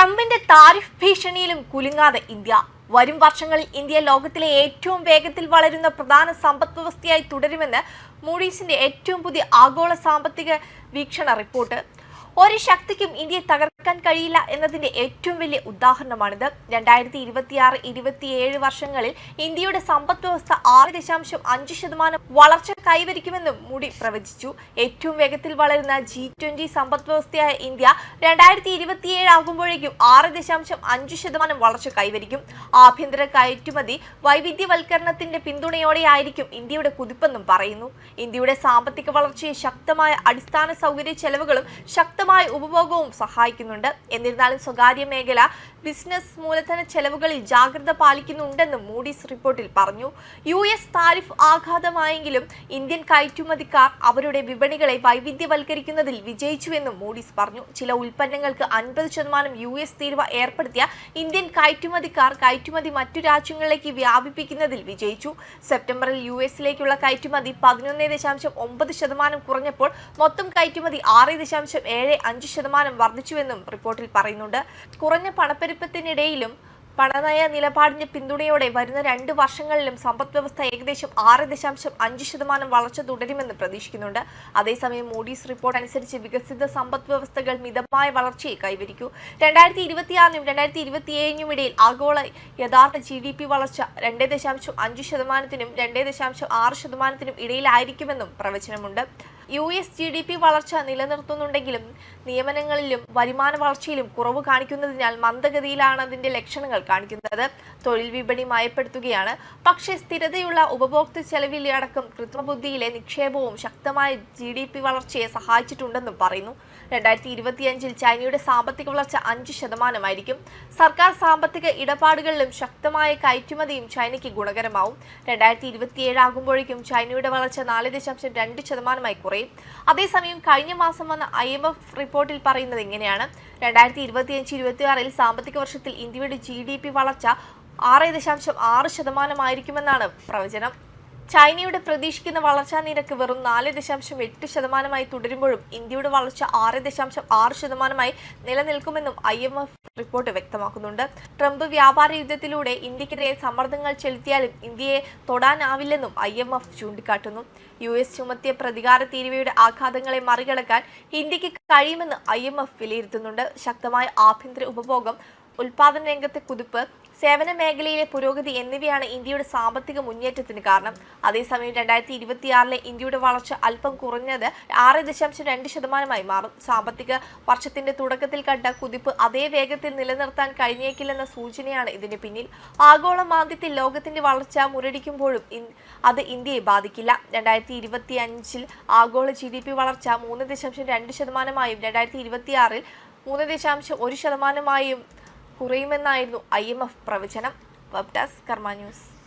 ട്രംപിന്റെ tariff ഭീഷണിയിലും കുലുങ്ങാതെ India. വരും വർഷങ്ങളിൽ ഇന്ത്യ ലോകത്തിലെ ഏറ്റവും വേഗത്തിൽ വളരുന്ന പ്രധാന സമ്പദ് വ്യവസ്ഥയായി തുടരുമെന്ന് മൂഡീസിന്റെ ഏറ്റവും പുതിയ ആഗോള സാമ്പത്തിക വീക്ഷണ റിപ്പോർട്ട്. ഒരു ശക്തിക്കും ഇന്ത്യയെ കഴിയില്ല എന്നതിന്റെ ഏറ്റവും വലിയ ഉദാഹരണമാണിത്. രണ്ടായിരത്തി ഇരുപത്തിയാറ് ഇരുപത്തിയേഴ് വർഷങ്ങളിൽ ഇന്ത്യയുടെ സമ്പദ് വ്യവസ്ഥ ആറ് ദശാംശം അഞ്ച് ശതമാനം വളർച്ച കൈവരിക്കുമെന്നും മൂടി പ്രവചിച്ചു. ഏറ്റവും വേഗത്തിൽ വളരുന്ന ജി ട്വന്റി സമ്പദ് വ്യവസ്ഥയായ ഇന്ത്യ രണ്ടായിരത്തി ഇരുപത്തിയേഴ് ആകുമ്പോഴേക്കും ആറ് ദശാംശം അഞ്ച് ശതമാനം വളർച്ച കൈവരിക്കും. ആഭ്യന്തര കയറ്റുമതി വൈവിധ്യവൽക്കരണത്തിന്റെ പിന്തുണയോടെയായിരിക്കും ഇന്ത്യയുടെ കുതിപ്പെന്നും പറയുന്നു. ഇന്ത്യയുടെ സാമ്പത്തിക വളർച്ചയെ ശക്തമായ അടിസ്ഥാന സൗകര്യ ചെലവുകളും ശക്തമായ ഉപഭോഗവും സഹായിക്കുന്നുണ്ട് എന്നിരുന്നാലും സ്വകാര്യ മേഖല ബിസിനസ് മൂലധന ചെലവുകളിൽ ജാഗ്രത പാലിക്കുന്നുണ്ടെന്നും മൂഡീസ് റിപ്പോർട്ടിൽ പറഞ്ഞു. യു എസ് താരിഫ് ആഘാതമായെങ്കിലും ഇന്ത്യൻ കയറ്റുമതിക്കാർ അവരുടെ വിപണികളെ വൈവിധ്യവൽക്കരിക്കുന്നതിൽ വിജയിച്ചുവെന്നും മൂഡീസ് പറഞ്ഞു. ചില ഉൽപ്പന്നങ്ങൾക്ക് അൻപത് ശതമാനം യു എസ് തീരുവ ഏർപ്പെടുത്തിയ ഇന്ത്യൻ കയറ്റുമതിക്കാർ കയറ്റുമതി മറ്റു രാജ്യങ്ങളിലേക്ക് വ്യാപിപ്പിക്കുന്നതിൽ വിജയിച്ചു. സെപ്റ്റംബറിൽ യു എസിലേക്കുള്ള കയറ്റുമതി പതിനൊന്ന് ദശാംശം ഒമ്പത് ശതമാനം കുറഞ്ഞപ്പോൾ മൊത്തം കയറ്റുമതി ആറ് ദശാംശം ഏഴ് അഞ്ച് ശതമാനം വർദ്ധിച്ചുവെന്നും റിപ്പോർട്ടിൽ പറയുന്നുണ്ട്. കുറഞ്ഞ പണപ്പെരുപ്പത്തിനിടയിലും പണനയ നിലപാടിന്റെ പിന്തുണയോടെ വരുന്ന രണ്ട് വർഷങ്ങളിലും സമ്പദ് വ്യവസ്ഥ ഏകദേശം ആറ് ദശാംശം അഞ്ച് ശതമാനം വളർച്ച തുടരുമെന്ന് പ്രതീക്ഷിക്കുന്നുണ്ട്. അതേസമയം മൂഡീസ് റിപ്പോർട്ട് അനുസരിച്ച് വികസിത സമ്പദ് വ്യവസ്ഥകൾ മിതമായ വളർച്ചയെ കൈവരിക്കൂ. രണ്ടായിരത്തി ഇരുപത്തിയാറിനും രണ്ടായിരത്തി ഇരുപത്തിയേഴിനും ഇടയിൽ ആഗോള യഥാർത്ഥ ജി ഡി പി വളർച്ച രണ്ട് ദശാംശം അഞ്ച് ശതമാനത്തിനും രണ്ട് ദശാംശം ആറ് ശതമാനത്തിനും ഇടയിലായിരിക്കുമെന്നും പ്രവചനമുണ്ട്. U S G D P വളർച്ച നിലനിർത്തുന്നുണ്ടെങ്കിലും നിയമനങ്ങളിലും വരുമാന വളർച്ചയിലും കുറവ് കാണിക്കുന്നതിനാൽ മന്ദഗതിയിലാണ് അതിന്റെ ലക്ഷണങ്ങൾ കാണിക്കുന്നത്. തൊഴിൽ വിപണി മയപ്പെടുത്തുകയാണ്. പക്ഷേ സ്ഥിരതയുള്ള ഉപഭോക്തൃ ചെലവിലടക്കം കൃത്രിമബുദ്ധിയിലെ നിക്ഷേപവും ശക്തമായ ജി ഡി പി വളർച്ചയെ സഹായിച്ചിട്ടുണ്ടെന്നും പറയുന്നു. രണ്ടായിരത്തി ഇരുപത്തിയഞ്ചിൽ ചൈനയുടെ സാമ്പത്തിക വളർച്ച അഞ്ച് ശതമാനമായിരിക്കും. സർക്കാർ സാമ്പത്തിക ഇടപാടുകളിലും ശക്തമായ കയറ്റുമതിയും ചൈനയ്ക്ക് ഗുണകരമാവും. രണ്ടായിരത്തി ഇരുപത്തിയേഴ് ആകുമ്പോഴേക്കും ചൈനയുടെ വളർച്ച നാല് ദശാംശം രണ്ട് ശതമാനമായി കുറയും അതേസമയം കഴിഞ്ഞ മാസം വന്ന ഐ എം എഫ് റിപ്പോർട്ടിൽ പറയുന്നത് ഇങ്ങനെയാണ്. രണ്ടായിരത്തി ഇരുപത്തിയഞ്ച് ഇരുപത്തിയാറിൽ സാമ്പത്തിക വർഷത്തിൽ ഇന്ത്യയുടെ ജി ഡി പി വളർച്ച ആറ് ദശാംശം ആറ് ശതമാനമായിരിക്കുമെന്നാണ് പ്രവചനം. ചൈനയുടെ പ്രതീക്ഷിക്കുന്ന വളർച്ചാ നിരക്ക് വെറും നാല് ദശാംശം എട്ട് ശതമാനമായി തുടരുമ്പോഴും ഇന്ത്യയുടെ വളർച്ച ആറ് ദശാംശം ആറ് ശതമാനമായി നിലനിൽക്കുമെന്നും ഐ എം എഫ് റിപ്പോർട്ട് വ്യക്തമാക്കുന്നുണ്ട്. ട്രംപ് വ്യാപാര യുദ്ധത്തിലൂടെ ഇന്ത്യക്കെതിരെ സമ്മർദ്ദങ്ങൾ ചെലുത്തിയാലും ഇന്ത്യയെ തൊടാനാവില്ലെന്നും ഐ എം എഫ് ചൂണ്ടിക്കാട്ടുന്നു. യു എസ് ചുമത്തിയ പ്രതികാര തീരുവയുടെ ആഘാതങ്ങളെ മറികടക്കാൻ ഇന്ത്യയ്ക്ക് കഴിയുമെന്ന് ഐ എം എഫ് വിലയിരുത്തുന്നുണ്ട്. ശക്തമായ ആഭ്യന്തര ഉപഭോഗം ഉൽപാദന രംഗത്തെ കുതിപ്പ് സേവന മേഖലയിലെ പുരോഗതി എന്നിവയാണ് ഇന്ത്യയുടെ സാമ്പത്തിക മുന്നേറ്റത്തിന് കാരണം. അതേസമയം രണ്ടായിരത്തി ഇരുപത്തിയാറിലെ ഇന്ത്യയുടെ വളർച്ച അല്പം കുറഞ്ഞത് ആറ് ദശാംശം രണ്ട് ശതമാനമായി മാറും. സാമ്പത്തിക വർഷത്തിന്റെ തുടക്കത്തിൽ കണ്ട കുതിപ്പ് അതേ വേഗത്തിൽ നിലനിർത്താൻ കഴിഞ്ഞേക്കില്ലെന്ന സൂചനയാണ് ഇതിന് പിന്നിൽ. ആഗോള മാന്ദ്യത്തിൽ ലോകത്തിന്റെ വളർച്ച മുരടിക്കുമ്പോഴും അത് ഇന്ത്യയെ ബാധിക്കില്ല. രണ്ടായിരത്തി ഇരുപത്തി അഞ്ചിൽ ആഗോള ജി ഡി പി വളർച്ച മൂന്ന് ദശാംശം രണ്ട് ശതമാനമായും രണ്ടായിരത്തി ഇരുപത്തിയാറിൽ മൂന്ന് ദശാംശം ഒരു ശതമാനമായും കുറയുമെന്നായിരുന്നു ഐ എം എഫ് പ്രവചനം. Web desk Karma news.